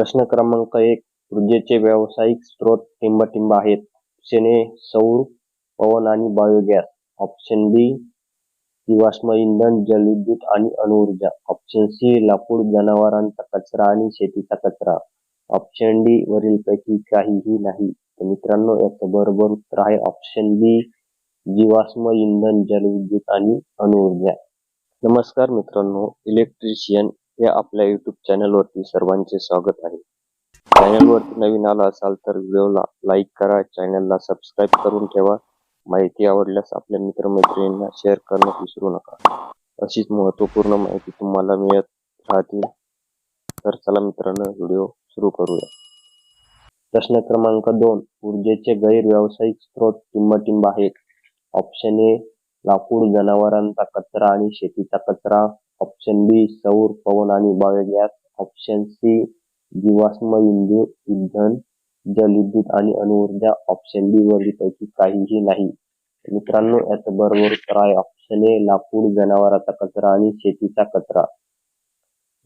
प्रश्न क्रमांक एक ऊर्जेचे व्यावसायिक स्रोत टिंबटिंब आहेत. ऑप्शन ए सौर पवन आणि बायोगॅस. ऑप्शन बी जीवाश्म इंधन जलविद्युत आणि अणुऊर्जा. ऑप्शन सी लाकूड जनावरांचा कचरा आणि शेतीचा कचरा. ऑप्शन डी वरीलपैकी काहीही नाही. तर मित्रांनो याचं बरोबर उत्तर आहे ऑप्शन बी जीवाश्म इंधन जलविद्युत आणि अणुऊर्जा. नमस्कार मित्रांनो इलेक्ट्रिशियन या आपल्या युट्यूब चॅनलवरती सर्वांचे स्वागत आहे. चॅनलवरती नवीन आला असाल तर व्हिडिओला लाईक करा चॅनलला सबस्क्राईब करून ठेवा. माहिती आवडल्यास आपल्या मित्रमैत्रिणींना शेअर करणं विसरू नका. अशीच महत्त्वपूर्ण माहिती तुम्हाला मिळत राहतील. तर चला मित्रांनो व्हिडिओ सुरू करूया. प्रश्न क्रमांक दोन. ऊर्जेचे गैर व्यावसायिक स्रोत टिंबटिंब आहेत ऑप्शन ए लाकूड जनावरांचा कचरा आणि शेतीचा कचरा. ऑप्शन बी सौर पवन आणि बायोगॅस ऑप्शन सी जीवाश्म इंधन इंधन जलविद्युत आणि अणुऊर्जा. ऑप्शन डी वरीलपैकी काहीही नाही. मित्रांनो याचं बरोबर उत्तर आहे ऑप्शन ए लाकूड जनावरांचा कचरा आणि शेतीचा कचरा.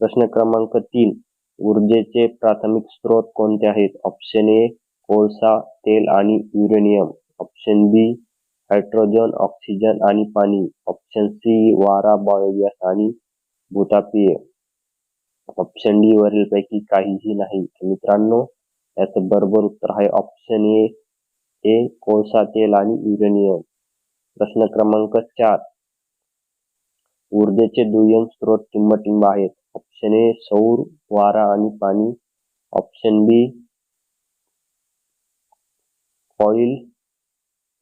प्रश्न क्रमांक तीन ऊर्जेचे प्राथमिक स्रोत कोणते आहेत? ऑप्शन ए कोळसा तेल आणि uranium. Option B hydrogen oxygen आणि पाणी. ऑप्शन सी वारा बायोगॅस आणि भूतापीय ऑप्शन डी वरीलपैकी काहीही नाही. मित्रांनो याचं बरोबर उत्तर आहे ऑप्शन ए ए कोळसा तेल आणि युरेनियम प्रश्न क्रमांक चार. ऊर्जेचे दुय्यम स्रोत टिंबटिंब आहेत. ऑप्शन ए सौर वारा आणि पाणी. ऑप्शन बी ऑइल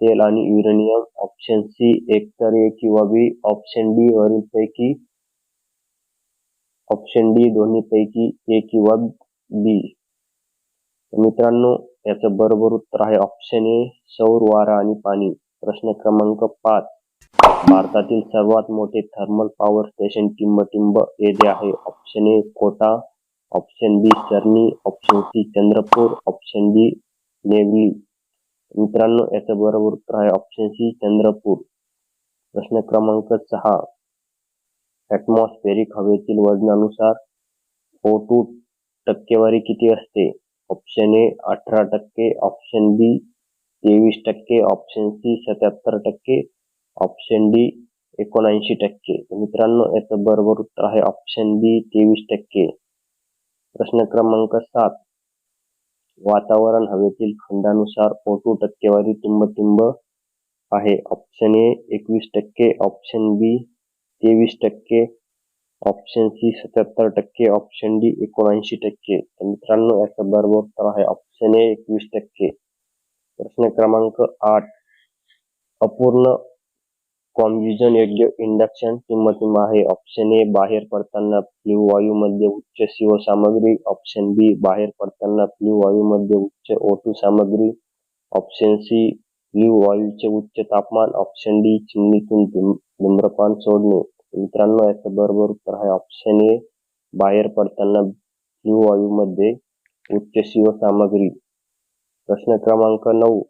तेल आणि युरेनियम ऑप्शन सी एकतर ए किंवा बी ऑप्शन डी वरीलपैकी ऑप्शन डी दोन्हीपैकी ए किंवा बी मित्रांनो याचं बरोबर उत्तर आहे ऑप्शन ए सौर वारा आणि पाणी. प्रश्न क्रमांक पाच. भारतातील सर्वात मोठे थर्मल पॉवर स्टेशन टिंबटिंब येथे आहे. Option A Kota. Option B Sarni option C Chandrapur. Option D Neyveli मित्रांनो याचं बरोबर उत्तर आहे ऑप्शन सी चंद्रपूर. प्रश्न क्रमांक सहा. ऍटमॉस्फेरिक हवेतील वजनानुसार ओ टू टक्केवारी किती असते? ऑप्शन ए अठरा टक्के ऑप्शन बी तेवीस टक्के ऑप्शन सी सत्याहत्तर टक्के ऑप्शन डी एकोणऐंशी टक्के. मित्रांनो याचं बरोबर उत्तर आहे ऑप्शन बी तेवीस टक्के. प्रश्न क्रमांक सात. वातावरण हवेतील खंडानुसार ओ टू टक्केवारी टिंबटिंब आहे. ऑप्शन ए एकवीस टक्के ऑप्शन बी तेवीस टक्के ऑप्शन सी सत्याहत्तर टक्के ऑप्शन डी एकोणऐंशी टक्के. तर मित्रांनो याचं बरोबर उत्तर आहे ऑप्शन ए एकवीस टक्के. प्रश्न क्रमांक आठ. अपूर्ण कॉम्बिजन योग्य इंडक्शन किंमत आहे. ऑप्शन ए बाहेर पडताना फ्ल्यू वायूमध्ये उच्च शिव सामग्री. ऑप्शन बी बाहेर पडताना फ्ल्यू वायूमध्ये उच्च ओटू सामग्री. ऑप्शन सी फ्ल्यू वायूचे उच्च तापमान. ऑप्शन डी चिमणीतून धूम्रपान सोडणे. मित्रांनो याचं बरोबर उत्तर आहे ऑप्शन ए बाहेर पडताना फ्ल्यू वायूमध्ये उच्च शिव सामग्री प्रश्न क्रमांक नऊ.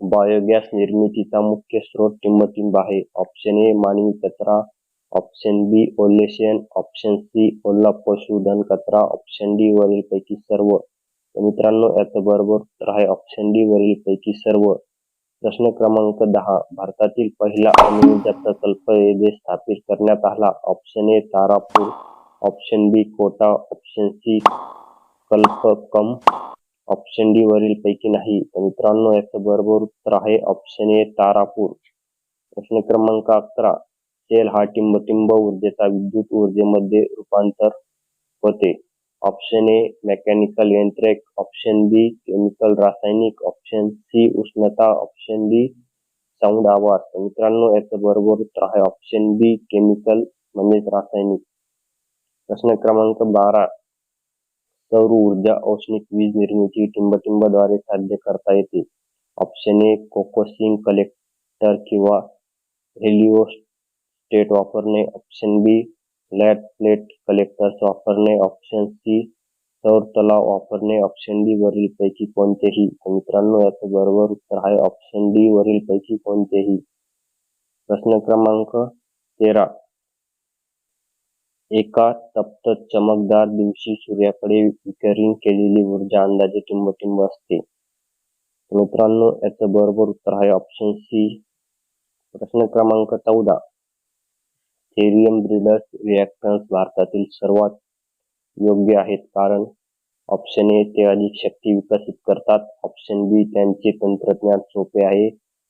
बायोगॅस निर्मितीचा मुख्य स्रोत टिंबटिंब आहे. ऑप्शन ए मानवी कचरा. ऑप्शन बी ओले शेण ऑप्शन सी ओला पशुधन कचरा. ऑप्शन डी वरीलपैकी सर्व. मित्रांनो याचं बरोबर उत्तर आहे ऑप्शन डी वरीलपैकी सर्व. प्रश्न क्रमांक दहा. भारतातील पहिला अणुऊर्जा प्रकल्प येथे स्थापित करण्यात आला option A Tarapur option B Kota option C Kalpakkam option D वरील पैकी नाही. तर मित्रांनो याचं बरोबर उत्तर आहे ऑप्शन ए तारापूर. प्रश्न क्रमांक अकरा. सेल हा टिंबटिंब ऊर्जेचा विद्युत ऊर्जेमध्ये रूपांतर होते. ऑप्शन ए मेकॅनिकल यंत्रे ऑप्शन बी केमिकल रासायनिक ऑप्शन सी उष्णता ऑप्शन डी साऊंड आवाज मित्रांनो याचं बरोबर उत्तर आहे ऑप्शन बी केमिकल म्हणजेच रासायनिक. प्रश्न क्रमांक बारा सौर ऊर्जा औष्णिक वीज निर्मिती टिंबटिंबद्वारे साध्य करता येते. ऑप्शन ए कोकोसिंग कलेक्टर किंवा हेलिओस्टेट वापरणे. Option B flat plate collectors वापरणे ऑप्शन सी सौर तलाव वापरणे ऑप्शन डी वरील पैकी कोणतेही मित्रांनो याचं बरोबर उत्तर आहे ऑप्शन डी वरील पैकी कोणतेही. प्रश्न क्रमांक तेरा. एका तप्त चमकदार दिवशी सूर्याकडे विकरिंग केलेली ऊर्जा अंदाजे टिंबटिंब असते. मित्रांनो याचं बरोबर उत्तर आहे ऑप्शन सी प्रश्न क्रमांक चौदा. थेरियम ब्रिडर्स रिॲक्टन्स भारतातील सर्वात योग्य आहेत. कारण ऑप्शन ए ते अधिक शक्ती विकसित करतात. ऑप्शन बी त्यांचे तंत्रज्ञान सोपे आहे.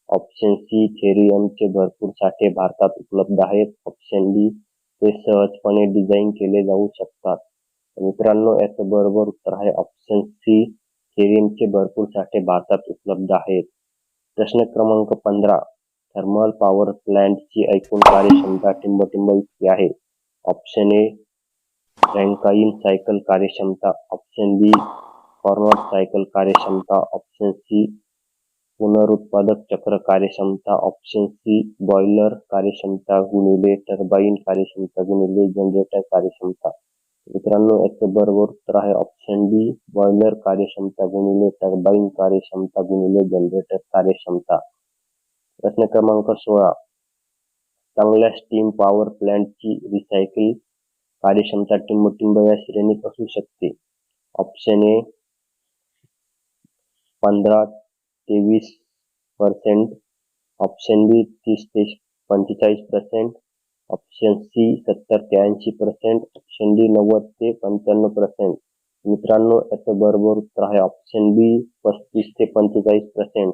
ऑप्शन सी थेरियमचे भरपूर साठे भारतात उपलब्ध आहेत. ऑप्शन डी ते सहजपणे डिझाईन केले जाऊ शकतात. मित्रांनो याचं बरोबर उत्तर आहे. ऑप्शन सी थेरियमचे भरपूर साठे भारतात उपलब्ध आहेत. प्रश्न क्रमांक पंधरा. थर्मल पॉवर प्लांटची एकूण कार्यक्षमता टिंबटिंब इतकी आहे. ऑप्शन ए रँकाईन सायकल कार्यक्षमता. ऑप्शन बी फॉरवर्ड सायकल कार्यक्षमता. ऑप्शन सी पुनरुत्पादक चक्र कार्यक्षमता. ऑप्शन सी बॉयलर कार्यक्षमता गुणिले टर्बाईन कार्यक्षमता गुणिले जनरेटर कार्यक्षमता. मित्रांनो याचं बरोबर उत्तर आहे ऑप्शन डी बॉयलर कार्यक्षमता गुणिले टर्बाईन कार्यक्षमता गुणिले जनरेटर कार्यक्षमता. प्रश्न क्रमांक सोळा. चांगल्या स्टीम पॉवर प्लांटची रिसायकल कार्यक्षमता टिंबटिंब या श्रेणीत असू शकते. ऑप्शन ए पंधरा तेवीस पर्सेंट ऑप्शन बी तीस ते पंचेचाळीस पर्सेंट ऑप्शन सी सत्तर ते ऐंशी पर्सेंट ऑप्शन डी नव्वद ते पंच्याण्णव पर्सेंट मित्रांनो याचं बरोबर उत्तर आहे. ऑप्शन बी पस्तीस ते पंचेचाळीस पर्सेंट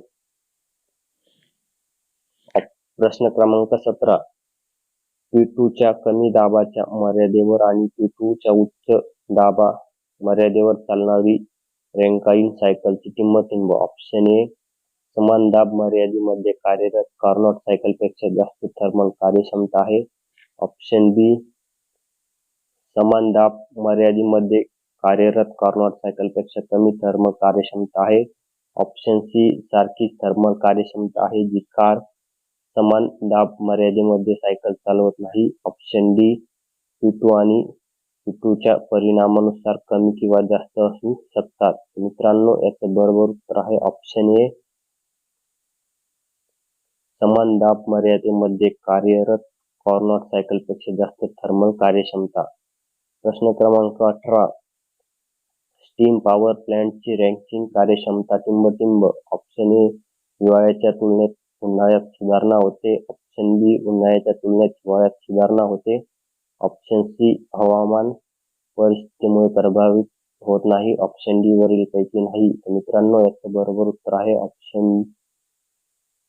प्रश्न क्रमांक सतरा. पी च्या कमी दाबाच्या मर्यादेवर आणि पी च्या उच्च दाबा मर्यादेवर चालणारी रँकाईन सायकलची किंमत टिंब ऑप्शन ए समान दाब मर्यादेमध्ये कार्यरत कार्नॉट सायकलपेक्षा जास्त थर्मल कार्यक्षमता आहे. ऑप्शन बी समान दाब मर्यादेमध्ये कार्यरत कार्नॉट सायकलपेक्षा कमी थर्मल कार्यक्षमता आहे. ऑप्शन सी सारखी थर्मल कार्यक्षमता आहे जी कार समान दाब मर्यादेमध्ये सायकल चालवत नाही. ऑप्शन डी पी आणि पी परिणामानुसार कमी किंवा जास्त असू शकतात. मित्रांनो याचं बरोबर उत्तर आहे ऑप्शन ए समान दाब मर्यादेमध्ये कार्यरत कॉर्नर सायकलपेक्षा जास्त थर्मल कार्यक्षमता. प्रश्न क्रमांक अठरा. स्टीम पॉवर प्लांटची रँकिंग कार्यक्षमता टिंबटिंब. ऑप्शन ए हिवाळ्याच्या तुलनेत उन्हाळ्यात सुधारणा होते. ऑप्शन बी उन्हाळ्याच्या तुलनेत हिवाळ्यात सुधारणा होते. ऑप्शन सी हवामान परिस्थितीमुळे प्रभावित होत नाही. ऑप्शन डी वरील पैकी नाही. मित्रांनो याचं बरोबर उत्तर आहे. ऑप्शन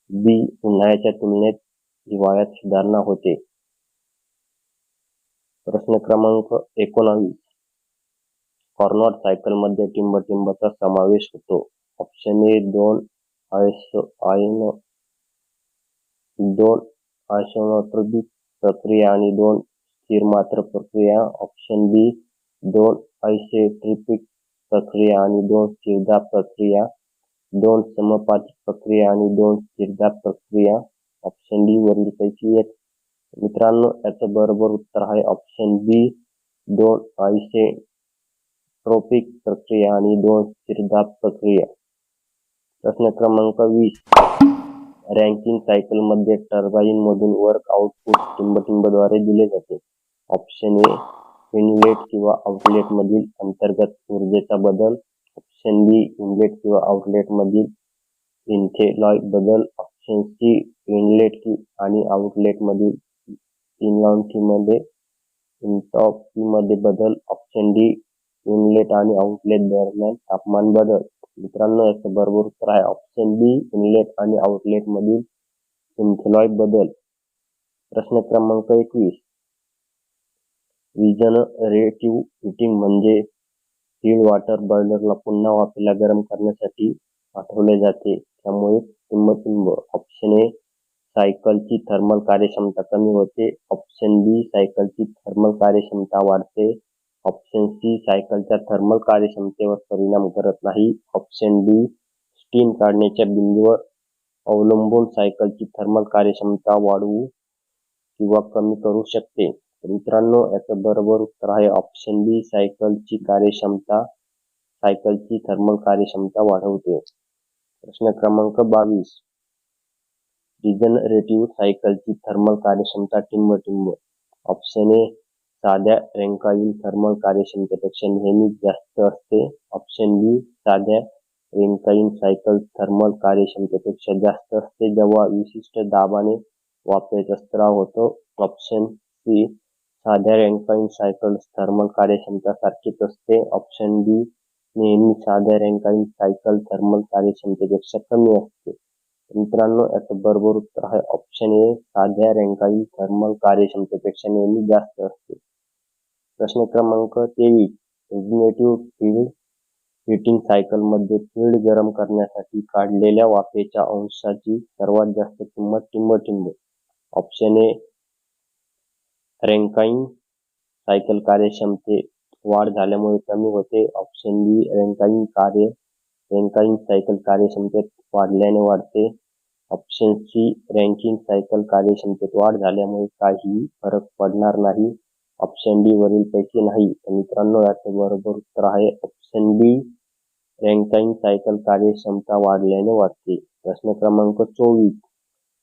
बी उन्हाळ्याच्या तुलनेत हिवाळ्यात सुधारणा होते. प्रश्न क्रमांक एकोणावीस. कॉर्नॉट सायकलमध्ये टिंबटिंबचा समावेश होतो. ऑप्शन ए दोन आयन दोन आयसोनोट्रॉपिक प्रक्रिया आणि दोन स्थिर मात्र प्रक्रिया. ऑप्शन बी दोन आयसेट्रिपिक प्रक्रिया आणि दोन स्थिरदाब प्रक्रिया. दोन समपातिक प्रक्रिया आणि दोन स्थिरदाब प्रक्रिया. ऑप्शन डी वरील पैकी एक. मित्रांनो याचं बरोबर उत्तर आहे ऑप्शन बी दोन आयसेट्रोपिक प्रक्रिया आणि दोन स्थिरदाब प्रक्रिया. प्रश्न क्रमांक वीस. रँकिंग सायकलमध्ये टर्बाईन मधून वर्क आउटपुट टिंबटिंबद्वारे दिले जाते. ऑप्शन ए इनलेट किंवा आउटलेट मधील अंतर्गत ऊर्जेचा बदल. ऑप्शन बी इनलेट किंवा आउटलेट मधील बदल. ऑप्शन सी इनलेट की आणि आउटलेट मधील मध्ये मध्ये बदल. ऑप्शन डी इनलेट आणि आउटलेट दरम्यान तापमान बदल. मित्रांनो याचं बरोबर उत्तर आहे ऑप्शन बी इनलेट आणि आउटलेट मधील इन्थेलॉय बदल. प्रश्न क्रमांक एकवीस. रिजनरेटिव्ह हिटिंग म्हणजे स्टील वॉटर बॉयलरला पुन्हा वाफेला गरम करण्यासाठी पाठवले जाते. त्यामुळे टिंब ऑप्शन ए सायकलची थर्मल कार्यक्षमता कमी होते. ऑप्शन बी सायकलची थर्मल कार्यक्षमता वाढते. ऑप्शन सी सायकलच्या थर्मल कार्यक्षमतेवर परिणाम करत नाही. ऑप्शन डी स्टीम काढण्याच्या बिंदूवर अवलंबून सायकलची थर्मल कार्यक्षमता वाढवू किंवा कमी करू शकते. मित्रांनो याचं बरोबर उत्तर आहे ऑप्शन बी सायकलची कार्यक्षमता सायकलची थर्मल कार्यक्षमता वाढवते. प्रश्न क्रमांक बावीस. रिजनरेटिव्ह सायकलची थर्मल कार्यक्षमता टिंब टिंब ऑप्शन ए साध्या रँकाईल थर्मल कार्यक्षमतेपेक्षा नेहमीच जास्त असते. ऑप्शन बी साध्या रेंकाइन सायकल थर्मल कार्यक्षमतेपेक्षा जास्त असते. जेव्हा विशिष्ट दाबाने वाफेचा स्त्राव होतो ऑप्शन सी साध्या रँकाइन सायकल थर्मल कार्यक्षमता सारखीच असते. ऑप्शन बी नेहमी साध्या रँकाइन सायकल थर्मल कार्यक्षमतेपेक्षा कमी असते. मित्रांनो याचं बरोबर उत्तर आहे ऑप्शन ए साध्या रँकाईल थर्मल कार्यक्षमतेपेक्षा नेहमी जास्त असते. प्रश्न क्रमांक तेवीस. रेग्युलेटिव्ह फील्ड हिटिंग सायकलमध्ये फील्ड गरम करण्यासाठी काढलेल्या वाफेच्या अंशाची सर्वात जास्त किंमत टिंबटिंब. ऑप्शन ए रँकाइन सायकल कार्यक्षमतेत वाढ झाल्यामुळे कमी होते. ऑप्शन बी रँकाइन कार्य रँकाइन सायकल कार्यक्षमतेत वाढल्याने वाढते. ऑप्शन सी रँकिंग सायकल कार्यक्षमतेत वाढ झाल्यामुळे काहीही फरक पडणार नाही. ऑप्शन डी वरील पैकी नाही. तर मित्रांनो याचं बरोबर उत्तर आहे ऑप्शन बी रँकाइन सायकल कार्यक्षमता वाढल्याने वाढते. प्रश्न क्रमांक चोवीस.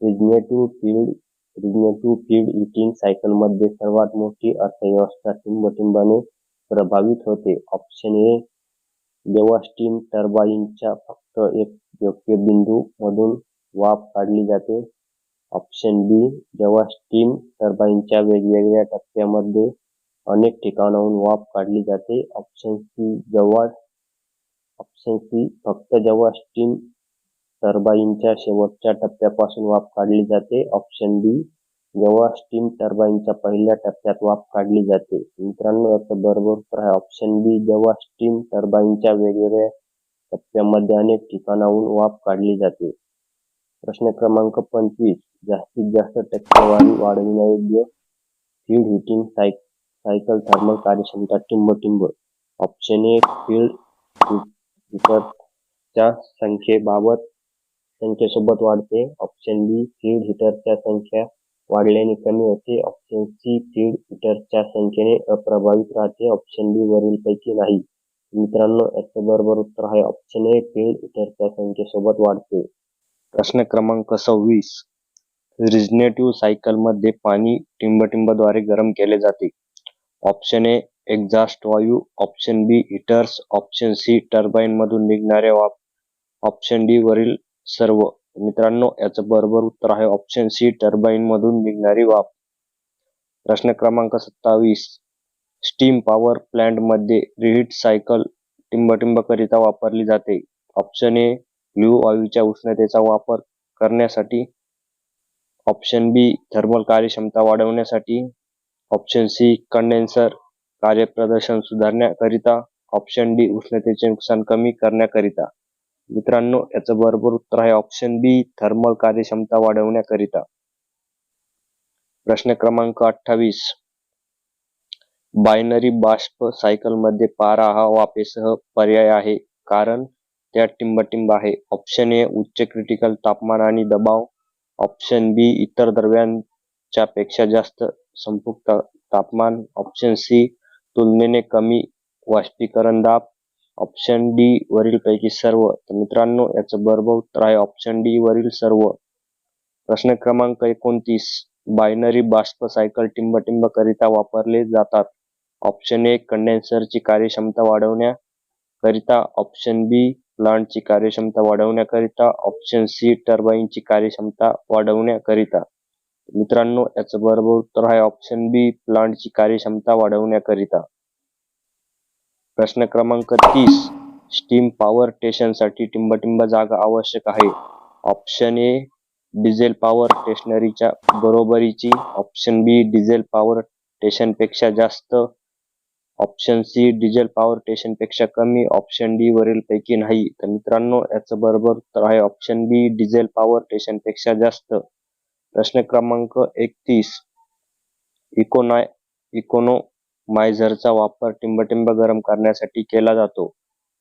Regenerative feed regenerative feed heating सायकलमध्ये सर्वात मोठी अर्थव्यवस्था टिंबटिंबाने प्रभावित होते. ऑप्शन ए जेव्हा स्टीम टर्बाईनच्या फक्त एक योग्य बिंदू मधून वाफ काढली जाते. ऑप्शन बी जेव्हा स्टीम टर्बाईनच्या वेगवेगळ्या टप्प्यामध्ये अनेक ठिकाणाहून वाफ काढली जाते. ऑप्शन सी जेव्हा ऑप्शन सी फक्त जेव्हा स्टीम टर्बाईनच्या शेवटच्या टप्प्यापासून वाफ काढली जाते. ऑप्शन डी जेव्हा स्टीम टर्बाईनच्या पहिल्या टप्प्यात वाफ काढली जाते. मित्रांनो याचं बरोबर उत्तर आहे ऑप्शन बी जेव्हा स्टीम टर्बाईनच्या वेगवेगळ्या टप्प्यामध्ये अनेक ठिकाणाहून वाफ काढली जाते. प्रश्न क्रमांक पंचवीस. जास्तीत जास्त टक्केवारी वाढविण्यायोग्य फील्ड हिटिंग साय सायकल थर्मल कार्यक्षमता टिंबटिंब ऑप्शन ए फील्ड हिटरच्या संख्येबाबत संख्येसोबत वाढते. ऑप्शन बी फील्ड हिटरच्या संख्या वाढल्याने कमी होते. ऑप्शन सी फील्ड हिटरच्या संख्येने अप्रभावित राहते. ऑप्शन डी वरील पैकी नाही. मित्रांनो याचं बरोबर उत्तर आहे. ऑप्शन ए फील्ड हिटरच्या संख्येसोबत वाढते. प्रश्न क्रमांक सव्वीस. रिजनेटिव्ह सायकलमध्ये पाणी टिंबटिंबद्वारे गरम केले जाते. ऑप्शन ए एक्झॉस्ट वायू. Option B heaters. Option C turbine मधून निघणारे वाफ. ऑप्शन डी वरील सर्व. मित्रांनो याचं बरोबर उत्तर आहे ऑप्शन सी टर्बाईन मधून निघणारी वाफ. प्रश्न क्रमांक सत्तावीस स्टीम पॉवर प्लांटमध्ये रिहीट सायकल टिंबटिंब करिता वापरली जाते. ऑप्शन ए ब्ल्यू वायूच्या उष्णतेचा वापर करण्यासाठी ऑप्शन बी थर्मल कार्यक्षमता वाढवण्यासाठी ऑप्शन सी कंडेन्सर कार्यप्रदर्शन सुधारण्याकरिता ऑप्शन डी उष्णतेचे नुकसान कमी करण्याकरिता. मित्रांनो याचं बरोबर उत्तर आहे. ऑप्शन बी थर्मल कार्यक्षमता वाढवण्याकरिता. प्रश्न क्रमांक अठ्ठावीस. बायनरी बाष्प सायकलमध्ये पारा हा वाफेसह पर्याय आहे. कारण त्यात टिंबटिंब आहे. ऑप्शन ए उच्च क्रिटिकल तापमान आणि दबाव ऑप्शन बी इतर द्रव्यांच्या पेक्षा जास्त संपृक्त तापमान. ऑप्शन सी तुलनेने कमी वाष्पीकरण दाब. ऑप्शन डी वरील पैकी सर्व. तर मित्रांनो याचं बरोबर उत्तर आहे ऑप्शन डी वरील सर्व. प्रश्न क्रमांक एकोणतीस बायनरी बाष्प सायकल टिंबटिंब करिता वापरले जातात. ऑप्शन ए कंडेन्सरची कार्यक्षमता वाढवण्याकरिता. ऑप्शन बी प्लांटची कार्यक्षमता वाढवण्याकरिता ऑप्शन सी टर्बाईनची कार्यक्षमता वाढवण्याकरिता. मित्रांनो याचं बरोबर उत्तर आहे ऑप्शन बी प्लांटची कार्यक्षमता वाढवण्याकरिता. प्रश्न क्रमांक तीस स्टीम पॉवर स्टेशनसाठी टिंबटिंब जागा आवश्यक आहे. ऑप्शन ए डिझेल पॉवर स्टेशनरीच्या बरोबरीची. ऑप्शन बी डिझेल पॉवर स्टेशनपेक्षा जास्त ऑप्शन सी डिझेल पॉवर स्टेशनपेक्षा कमी. ऑप्शन डी वरील पैकी नाही. तर मित्रांनो याचं बरोबर उत्तर आहे ऑप्शन बी डिझेल पॉवर स्टेशनपेक्षा जास्त. प्रश्न क्रमांक एकतीस. इकोनाय इकोनोमायझरचा वापर टिंबटिंब गरम करण्यासाठी केला जातो.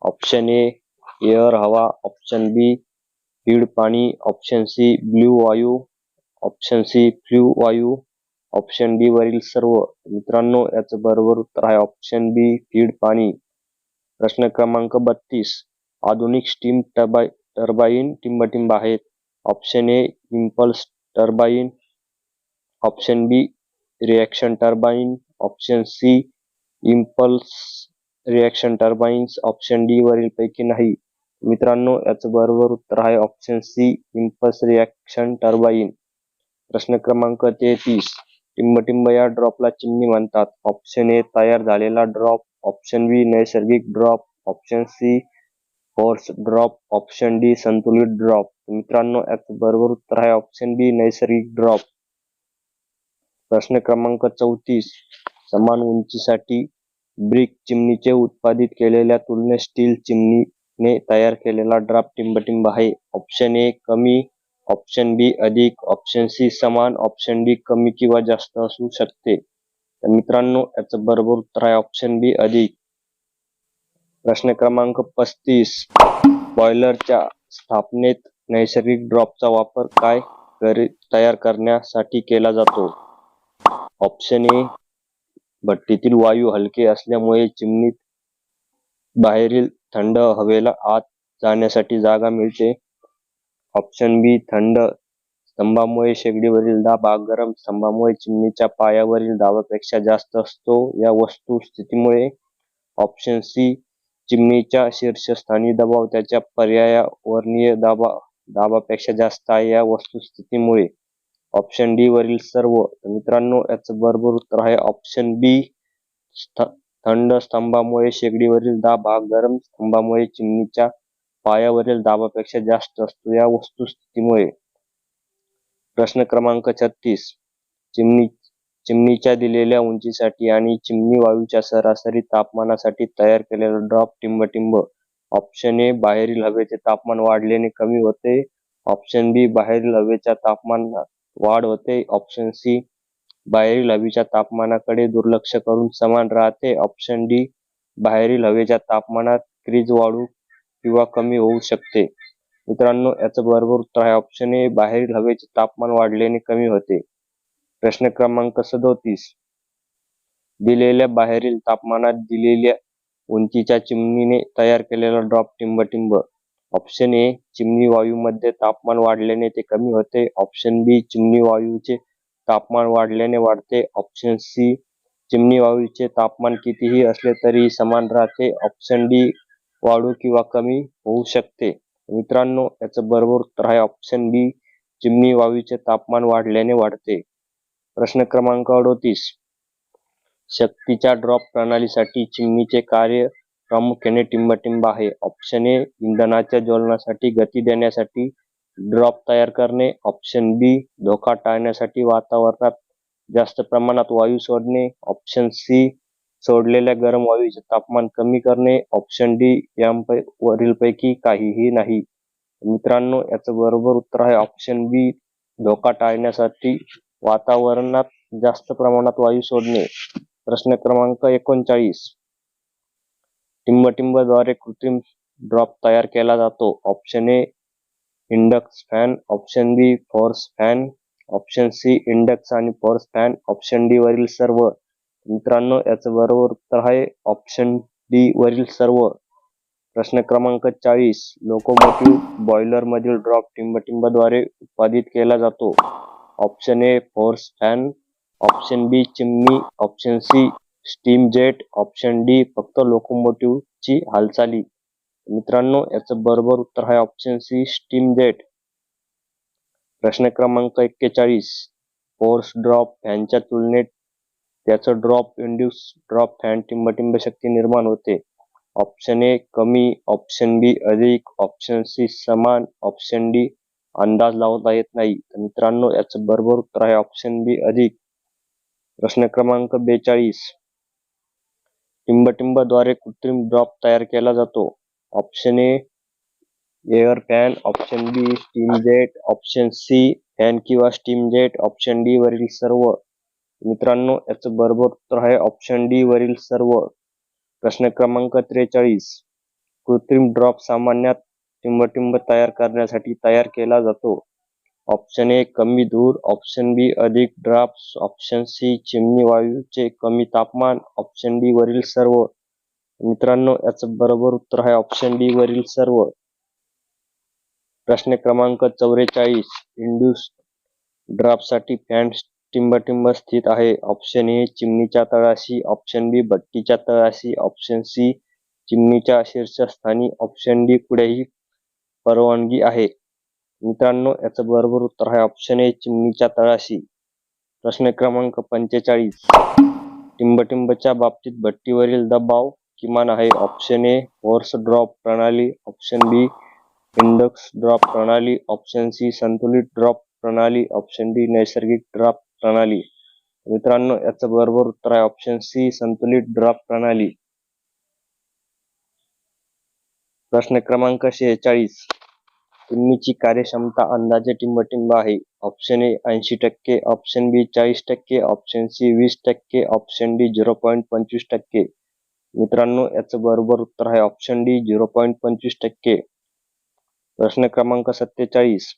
ऑप्शन ए एअर हवा. ऑप्शन बी फीड पाणी. ऑप्शन सी ब्ल्यू वायू. ऑप्शन सी फ्ल्यू वायू. ऑप्शन डी वरील सर्व मित्रांनो याचं बरोबर उत्तर आहे ऑप्शन बी फीड पाणी. प्रश्न क्रमांक बत्तीस. आधुनिक स्टीम टर्बाई टर्बाईन टिंबटिंब आहेत. Option A impulse turbine option B reaction turbine option C impulse reaction turbines option D वरील पैकी नाही. मित्रांनो याचं बरोबर उत्तर आहे option C impulse reaction turbine प्रश्न क्रमांक तेहतीस. टिंबटिंब या ड्रॉपला चिमणी म्हणतात. ऑप्शन ए तयार झालेला ड्रॉप. ऑप्शन बी नैसर्गिक drop. Option C force drop. Option D संतुलित ड्रॉप. मित्रांनो याचं बरोबर उत्तर आहे ऑप्शन बी नैसर्गिक ड्रॉप. प्रश्न क्रमांक चौतीस. समान उंचीसाठी ब्रिक चिमणीचे उत्पादित केलेल्या तुलनेत स्टील चिमणीने तयार केलेला ड्राफ्ट टिंबटिंब आहे. ऑप्शन ए कमी ऑप्शन बी अधिक ऑप्शन सी समान ऑप्शन डी कमी किंवा जास्त असू शकते. तर मित्रांनो याचं बरोबर उत्तर आहे ऑप्शन बी अधिक. प्रश्न क्रमांक पस्तीस. बॉयलरच्या स्थापनेत नैसर्गिक ड्रॉपचा वापर काय करी तयार करण्यासाठी केला जातो? ऑप्शन ए भट्टीतील वायू हलके असल्यामुळे चिमणीत बाहेरील थंड हवेला आत जाण्यासाठी जागा मिळते. ऑप्शन बी थंड स्तंभामुळे शेगडीवरील दाब हा गरम स्तंभामुळे चिमणीच्या पायावरील दाबापेक्षा जास्त असतो. या वस्तुस्थितीमुळे ऑप्शन सी चिमणीच्या शीर्षस्थानी दबाव त्याच्या पर्यायावरणीय दाबा दाबापेक्षा जास्त आहे. या वस्तुस्थितीमुळे ऑप्शन डी वरील सर्व मित्रांनो याचं बरोबर उत्तर आहे ऑप्शन बी थंड स्तंभामुळे शेगडीवरील दाब हा गरम स्तंभामुळे चिमणीच्या पायावरील दाबापेक्षा जास्त असतो. या वस्तुस्थितीमुळे प्रश्न क्रमांक छत्तीस चिमणी चिमणीच्या दिलेल्या उंचीसाठी आणि चिमणी वायूच्या सरासरी तापमानासाठी तयार केलेला ड्रॉप टिंबटिंब ऑप्शन ए बाहेरील हवेचे तापमान वाढल्याने कमी होते. ऑप्शन बी बाहेरील हवेच्या तापमानात वाढ होते. ऑप्शन सी बाहेरील हवेच्या तापमानाकडे दुर्लक्ष करून समान राहते. ऑप्शन डी बाहेरील हवेच्या तापमानात क्रीज वाढू किंवा कमी होऊ शकते. मित्रांनो याचं बरोबर उत्तर आहे. ऑप्शन ए बाहेरील हवेचे तापमान वाढल्याने कमी होते. प्रश्न क्रमांक सदोतीस. दिलेल्या बाहेरील तापमानात दिलेल्या उंचीच्या चिमणीने तयार केलेला ड्रॉप टिंबटिंब. ऑप्शन ए चिमणी वायूमध्ये तापमान वाढल्याने ते कमी होते. ऑप्शन बी चिमणी वायूचे तापमान वाढल्याने वाढते. ऑप्शन सी चिमणी वायूचे तापमान कितीही असले तरी समान राहते. ऑप्शन डी वाढू किंवा कमी होऊ शकते. मित्रांनो याचं बरोबर उत्तर आहे ऑप्शन बी चिमणी वायूचे तापमान वाढल्याने वाढते. प्रश्न क्रमांक अडोतीस. शक्तीच्या ड्रॉप प्रणालीसाठी चिमणीचे कार्य प्रामुख्याने टिंबटिंब आहे. ऑप्शन ए इंधनाच्या ज्वलनासाठी गती देण्यासाठी ड्रॉप तयार करणे. ऑप्शन बी धोका टाळण्यासाठी वातावरणात जास्त प्रमाणात वायू सोडणे. ऑप्शन सी सोडलेल्या गरम वायूचे तापमान कमी करणे ऑप्शन डी यांपै वरीलपैकी काहीही नाही. मित्रांनो याचं बरोबर उत्तर आहे ऑप्शन बी धोका टाळण्यासाठी वातावरणात जास्त प्रमाणात वायू सोडणे. प्रश्न क्रमांक एकोणचाळीस. टिंबटिंबद्वारे कृत्रिम ड्रॉप तयार केला जातो. Option A induced fan option B force fan option C induced आणि फोर्स फॅन ऑप्शन डी वरील सर्व मित्रांनो याचं बरोबर उत्तर आहे ऑप्शन डी वरील सर्व प्रश्न क्रमांक चाळीस. लोकोमोटिव्ह बॉयलर मधील ड्रॉप टिंबटिंबद्वारे उत्पादित केला जातो. Option A force fan option B चिमणी option C steam jet option D फक्त लोकोमोटिव्ह ची हालचाली. मित्रांनो याचं बरोबर उत्तर आहे ऑप्शन सी स्टीम जेट प्रश्न क्रमांक एक्केचाळीस. फोर्स ड्रॉप फॅनच्या तुलनेत त्याचं ड्रॉप इंड्यूस ड्रॉप फॅन टिंबटिंब शक्ती निर्माण होते. ऑप्शन ए कमी ऑप्शन बी अधिक ऑप्शन सी समान ऑप्शन डी अंदाज लावता येत नाही. मित्रांनो याचं बरोबर उत्तर आहे ऑप्शन बी अधिक. प्रश्न क्रमांक बेचाळीस. टिंबटिंबद्वारे कृत्रिम ड्रॉप तयार केला जातो. Option A air fan option B steam jet option C fan किंवा स्टीम जेट ऑप्शन डी वरील सर्व मित्रांनो याचं बरोबर उत्तर आहे ऑप्शन डी वरील सर्व. प्रश्न क्रमांक त्रेचाळीस. कृत्रिम ड्रॉप सामान्यात टिंबटिंब तयार करण्यासाठी तयार केला जातो. ऑप्शन ए कमी धूर. ऑप्शन बी अधिक ड्राफ्ट ऑप्शन सी चिमणी वायूचे कमी तापमान. ऑप्शन डी वरील सर्व. मित्रांनो याचं बरोबर उत्तर आहे ऑप्शन डी वरील सर्व. प्रश्न क्रमांक चौवेचाळीस. इंड्यूस ड्राफ्टसाठी फॅन टिंबटिंब स्थित आहे. ऑप्शन ए चिमणीच्या तळाशी. ऑप्शन बी भट्टीच्या तळाशी. ऑप्शन सी चिमणीच्या शीर्षस्थानी. ऑप्शन डी कुठेही परवानगी आहे. मित्रांनो याचं बरोबर उत्तर आहे ऑप्शन ए चिमणीच्या तळाशी. प्रश्न क्रमांक पंचेचाळीस. टिंबटिंबच्या बाबतीत भट्टीवरील दबाव किमान आहे. ऑप्शन ए होर्स ड्रॉप प्रणाली. ऑप्शन बी इंडक्स ड्रॉप प्रणाली. ऑप्शन सी संतुलित ड्रॉप प्रणाली. ऑप्शन डी नैसर्गिक ड्रॉप प्रणाली. मित्रांनो याचं बरोबर उत्तर आहे ऑप्शन सी संतुलित ड्रॉप प्रणाली. प्रश्न क्रमांक शेहेचाळीस. टिम्मीची कार्यक्षमता अंदाजे टिंबटिंब आहे. ऑप्शन ए ऐंशी टक्के. ऑप्शन बी चाळीस टक्के. ऑप्शन सी वीस टक्के. ऑप्शन डी झिरो पॉईंट पंचवीस टक्के. मित्रांनो याचं बरोबर उत्तर आहे ऑप्शन डी झिरो पॉईंट पंचवीस टक्के. प्रश्न क्रमांक सत्तेचाळीस.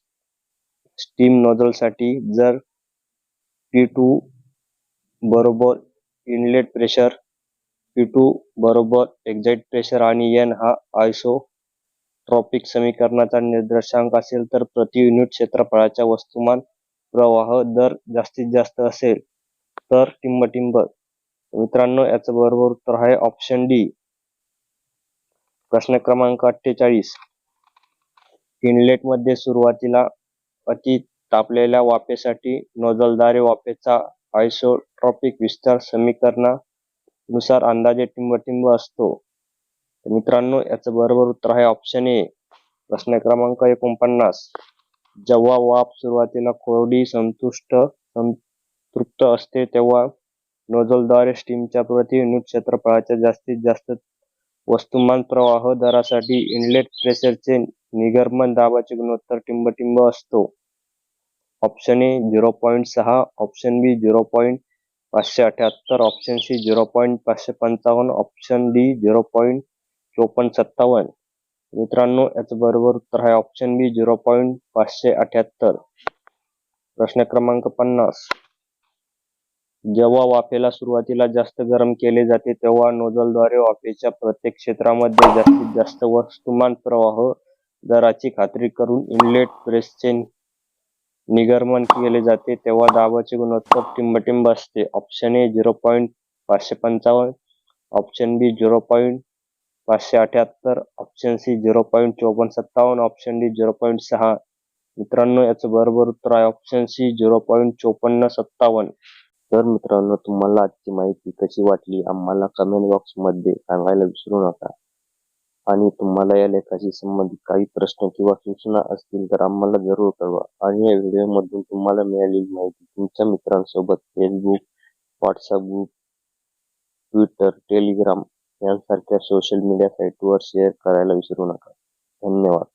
स्टीम नोझलसाठी जर पी टू बरोबर इनलेट प्रेशर पी टू बरोबर एक्झाईट प्रेशर आणि एन हा आयसो ट्रॉपिक समीकरणाचा निर्देशांक असेल तर प्रति युनिट क्षेत्रफळाच्या वस्तुमान प्रवाह दर जास्तीत जास्त असेल तर टिंबटिंब. मित्रांनो याचं बरोबर उत्तर आहे ऑप्शन डी प्रश्न क्रमांक अठ्ठेचाळीस. इनलेटमध्ये सुरुवातीला अति तापलेल्या वाफेसाठी नोझलद्वारे वाफेचा आयसोट्रॉपिक विस्तार समीकरणानुसार अंदाजे टिंबटिंब असतो. तर मित्रांनो याचं बरोबर उत्तर आहे ऑप्शन ए प्रश्न क्रमांक एकोणपन्नास. जेव्हा वाफ सुरुवातीला कोरडी संतुष्ट संतृप्त असते तेव्हा नोझलद्वारे स्टीमच्या प्रति युनिट क्षेत्रफळाच्या जास्तीत जास्त वस्तुमान प्रवाह दरासाठी इनलेट प्रेशरचे निगर्मन दाबाचे गुणोत्तर टिंबटिंब असतो. ऑप्शन ए झिरो पॉईंट सहा ऑप्शन बी झिरो पॉईंट पाचशे अठ्याहत्तर ऑप्शन सी झिरो पॉईंट पाचशे पंचावन्न ऑप्शन डी झिरो पॉईंट चोपन्न सत्तावन्न. मित्रांनो याचं बरोबर उत्तर आहे ऑप्शन बी झिरो पॉईंट पाचशे अठ्याहत्तर. प्रश्न क्रमांक पन्नास. जेव्हा वाफेला सुरुवातीला जास्त गरम केले जाते तेव्हा नोजलद्वारे वाफेच्या प्रत्येक क्षेत्रामध्ये जास्तीत जास्त वस्तुमान प्रवाह दराची खात्री करून इनलेट प्रेसचे निगरमन केले जाते तेव्हा दाबाचे गुणोत्तर टिंबटिंब असते. ऑप्शन ए झिरो पॉईंट पाचशे पंचावन्न ऑप्शन बी झिरो पॉईंट पाचशे अठ्याहत्तर ऑप्शन सी झिरो पॉईंट चोपन्न सत्तावन्न ऑप्शन डी झिरो पॉईंट सहा. मित्रांनो याचं बरोबर उत्तर आहे ऑप्शन सी झिरो पॉईंट चोपन्न सत्तावन्न. तर मित्रांनो तुम्हाला आजची माहिती कशी वाटली? आम्हाला कमेंट बॉक्समध्ये सांगायला विसरू नका. आणि तुम्हाला या लेखाशी संबंधित काही प्रश्न किंवा सूचना असतील तर आम्हाला जरूर कळवा. आणि या व्हिडिओमधून तुम्हाला मिळालेली माहिती तुमच्या मित्रांसोबत Facebook WhatsApp group Twitter Telegram यांसारख्या सोशल मीडिया साईटवर शेअर करायला विसरू नका. धन्यवाद.